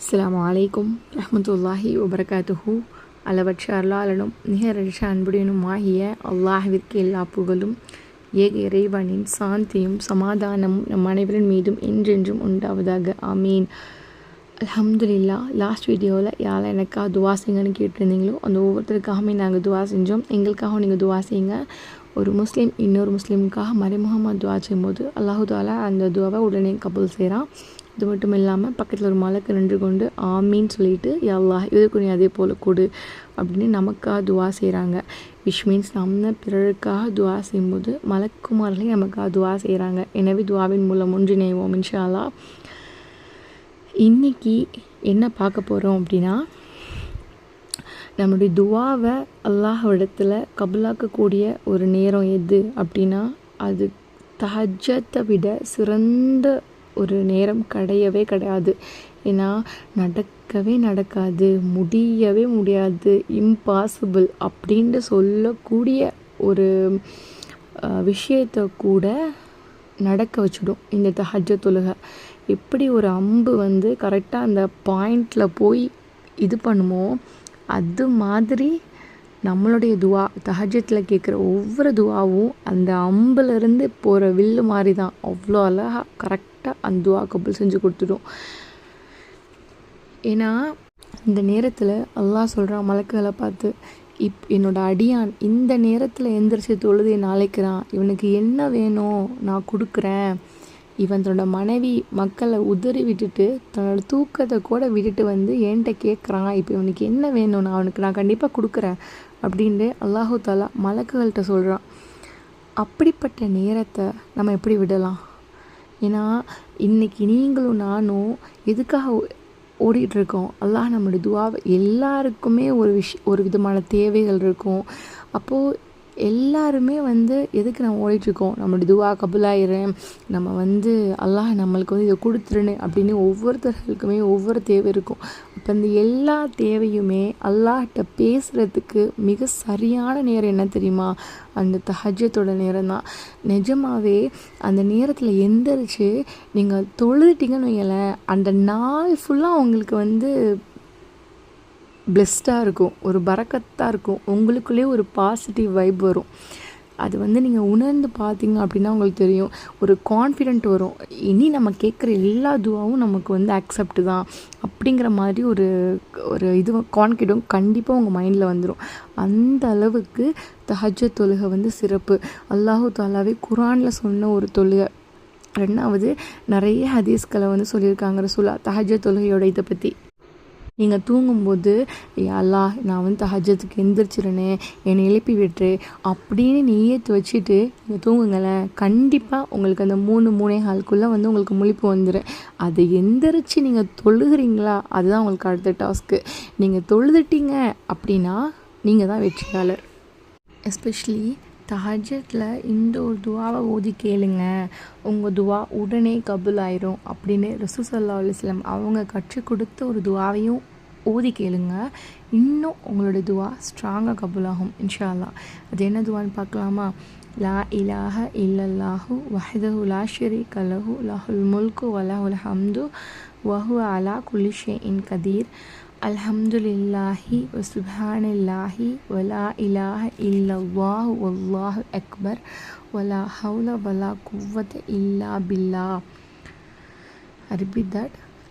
அஸ்லாம் அலைக்கும் ரஹமத்துல்லாஹி வபரகாத்துஹூ அளவற்ற அருளாளனும் நிகரற்ற அன்புடனும் ஆகிய அல்லாஹிற்கு எல்லா புகழும் ஏக இறைவனின் சாந்தியும் சமாதானமும் நம் அனைவரின் மீதும் என்றென்றும் உண்டாவதாக ஆமீன் அலமதுல்லா லாஸ்ட் வீடியோவில் யாரை எனக்கா துவா செய்யுங்கன்னு கேட்டிருந்தீங்களோ அந்த ஒவ்வொருத்தருக்காகவே நாங்கள் துவா செஞ்சோம் எங்களுக்காகவும் நீங்கள் துவா செய்யுங்க ஒரு முஸ்லீம் இன்னொரு முஸ்லீமுக்காக மறைமுகமாக துவா செய்யும்போது அல்லாஹு தாலா அந்த துவாவை உடனே கபூல் செய்கிறான் இது மட்டும் இல்லாமல் பக்கத்தில் ஒரு மலைக்கு நின்று கொண்டு ஆமின்னு சொல்லிட்டு அல்லாஹ் இதுக்குரிய அதே போல் கொடு அப்படின்னு நமக்காக துவா செய்கிறாங்க விஷ் மீன்ஸ் நம்ம பிறருக்காக துவா செய்யும்போது மலக்குமார்களே நமக்காக துவா செய்கிறாங்க எனவே துவாவின் மூலம் ஒன்றிணைவோம் இன்ஷாலா அல்லாஹ் இன்றைக்கி என்ன பார்க்க போகிறோம் அப்படின்னா நம்முடைய துவாவை அல்லாஹ் இடத்துல கபுலாக்கக்கூடிய ஒரு நேரம் எது அப்படின்னா அது தஹஜத்தை விட சிறந்த ஒரு நேரம் கிடையவே கிடையாது. ஏன்னா நடக்கவே நடக்காது முடியவே முடியாது இம்பாசிபிள் அப்படின்ட்டு சொல்லக்கூடிய ஒரு விஷயத்தை கூட நடக்க வச்சுடும் இந்த தஹஜ தொழுகை. எப்படி ஒரு அம்பு வந்து கரெக்டாக அந்த பாயிண்டில் போய் இது பண்ணுமோ அது மாதிரி நம்மளுடைய துவா தஹஜத்தில் கேட்குற ஒவ்வொரு துவாவும் அந்த அம்புலேருந்து போகிற வில்லு மாதிரி தான் அவ்வளோ அழகாக கரெக்டாக அந்த துவா கபுல் செஞ்சு கொடுத்துடும். ஏன்னா இந்த நேரத்தில் அல்லாஹ் சொல்கிறான் மலக்குகளை பார்த்து இப் என்னோடய அடியான் இந்த நேரத்தில் எந்திரிச்சு தொழுது என் அழைக்கிறான் இவனுக்கு என்ன வேணும்? நான் கொடுக்குறேன். இவன் தன்னோட மனைவி மக்களை உதறி விட்டுட்டு தன்னோட தூக்கத்தை கூட விட்டுட்டு வந்து என்கிட்ட கேட்குறான் இப்போ இவனுக்கு என்ன வேணும் நான் அவனுக்கு நான் கண்டிப்பாக கொடுக்குறேன். அப்படின்ட்டு அல்லாஹு தாலா மலக்குகள்கிட்ட சொல்கிறான் அப்படிப்பட்ட நேரத்தை நம்ம எப்படி விடலாம்? ஏன்னா இன்றைக்கி நீங்களும் நானும் எதுக்காக ஓடிட்டுருக்கோம்? அல்லாஹ் நம்மளுடைய துவாவை எல்லாருக்குமே ஒரு விஷ் ஒரு விதமான தேவைகள் இருக்கும். அப்போது எல்லாருமே வந்து எதுக்கு நம்ம ஓடிட்டுருக்கோம்? நம்மளுடைய துவா கபுலாயிரேன் நம்ம வந்து அல்லாஹ் நம்மளுக்கு வந்து இதை கொடுத்துருன்னு அப்படின்னு ஒவ்வொருத்தர்களுக்குமே ஒவ்வொரு தேவை இருக்கும். அப்போ இந்த எல்லா தேவையுமே அல்லாஹ்கிட்ட பேசுகிறதுக்கு மிக சரியான நேரம் என்ன தெரியுமா? அந்த தஹஜத்தோட நேரம் தான் நிஜமாகவே அந்த நேரத்தில் எந்திரிச்சு நீங்கள் தொழுதுட்டிங்கன்னு வைங்களேன் அந்த நாள் ஃபுல்லாக உங்களுக்கு வந்து பிளெஸ்டாக இருக்கும் ஒரு பறக்கத்தாக இருக்கும் உங்களுக்குள்ளே ஒரு பாசிட்டிவ் வைப் வரும். அது வந்து நீங்கள் உணர்ந்து பார்த்தீங்க அப்படின்னா உங்களுக்கு தெரியும். ஒரு கான்ஃபிடென்ட் வரும். இனி நம்ம கேட்குற எல்லா துவாவும் நமக்கு வந்து அக்செப்ட் தான். அப்படிங்கிற மாதிரி ஒரு ஒரு இது கான்ஃபிடென்ட் கண்டிப்பாக உங்கள் மைண்டில் வந்துடும் அந்த அளவுக்கு தஹஜ தொழுகை வந்து சிறப்பு. அல்லாஹு தாலாவே குரானில் சொன்ன ஒரு தொழுகை. ரெண்டாவது நிறைய ஹதீஸ்களை வந்து சொல்லியிருக்காங்க ரசூலா. தஹஜ தொழுகையோட இதை பற்றி நீங்கள் தூங்கும்போது அல்லா நான் வந்து தஹஜத்துக்கு எந்திரிச்சிருனே என்னை எழுப்பி விட்டுரு அப்படின்னு நீயே துவச்சிட்டு நீங்கள் தூங்குங்களேன். கண்டிப்பாக உங்களுக்கு அந்த மூணு மூணே கால்குள்ளே வந்து உங்களுக்கு முழிப்பு வந்துடும் அதை எந்திரிச்சு நீங்கள் தொழுகிறீங்களா? அதுதான் உங்களுக்கு அடுத்த டாஸ்க்கு. நீங்கள் தொழுதுட்டீங்க அப்படின்னா நீங்கள் தான் வெற்றியாளர். எஸ்பெஷலி தஹஜத்தில் இந்த ஒரு துவாவை ஓதி கேளுங்க. உங்கள் துவா உடனே கபுல் ஆயிரும் அப்படின்னு ரசூசல்லா அலுவலம் அவங்க கற்றுக் கொடுத்த ஒரு துவாவையும் ஓதி கேளுங்க. இன்னும் உங்களோட துவா ஸ்ட்ராங்காக கபுலாகும் இன்ஷால்லா அது என்ன துவான்னு பார்க்கலாமா? லா இலாஹ இல்லல்லாஹு வஹதஹு லா ஷரி லஹு லஹுல் முல்கு வலஹுல் ஹம்து வஹு அலா குலிஷே இன் கதீர். அல்ஹம்துலில்லாஹி சுபானில்லாஹி வலா இலாஹ இல்லல்லாஹு வல்லாஹு அக்பர் வலா ஹவுல வலா குவத்த இல்லா பில்லா.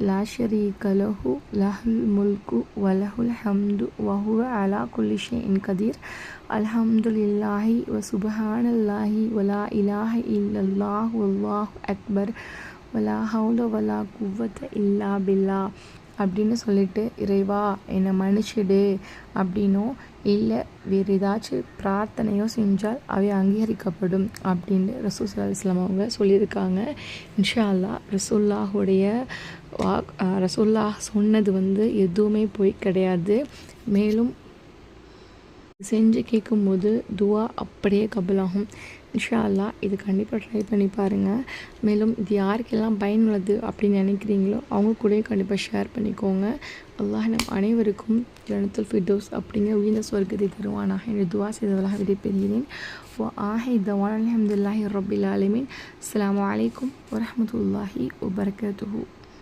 இலாஹ இல்லல்லாஹு வஹ்தஹு லா ஷரீக லஹு லஹுல் முல்கு வலஹுல் ஹம்து வஹுவ அலா குல்லி ஷேஇன் கதீர் அல்ஹம்துலில்லாஹி வசுபஹானல்லாஹி வலா இலாஹ இல்லல்லாஹு வல்லாஹு அக்பர் வலா ஹவுல வலா குவத்த இல்லா பில்லா அப்படின்னு சொல்லிட்டு இறைவா என்னை மன்னிச்சிடு அப்படின்னோ இல்லை வேறு ஏதாச்சும் பிரார்த்தனையோ செஞ்சால் அவை அங்கீகரிக்கப்படும் அப்படின்னு ரசூல் சல்லா இஸ்லாம் அவங்க சொல்லியிருக்காங்க. இன்ஷா அல்லா ரசூல்லாஹுடைய வா ரசூல்லாஹ் சொன்னது வந்து எதுவுமே போய் கிடையாது. மேலும் செஞ்சு கேட்கும்போது துவா அப்படியே கபலாகும். இன்ஷா அல்லாஹ் இது கண்டிப்பாக ட்ரை பண்ணி பாருங்கள் மேலும் இது யாருக்கெல்லாம் பயனுள்ளது அப்படின்னு நினைக்கிறீங்களோ அவங்க கூடயும் கண்டிப்பாக ஷேர் பண்ணிக்கோங்க. அல்லாஹ் நம் அனைவருக்கும் ஜனத்துல் ஃபிடோஸ் அப்படிங்கிற உயிர்ந்த சொர்க்கத்தை தருவானாக. என்று துவா செய்தவளாக விடைபெறுகிறேன். ஓ ஆஹை தவான் அலமதுல்லாஹி ரபில் ஆலமின். அஸ்லாம் வலைக்கம் வரமத்துல்லாஹி வபரகாத்துஹூ.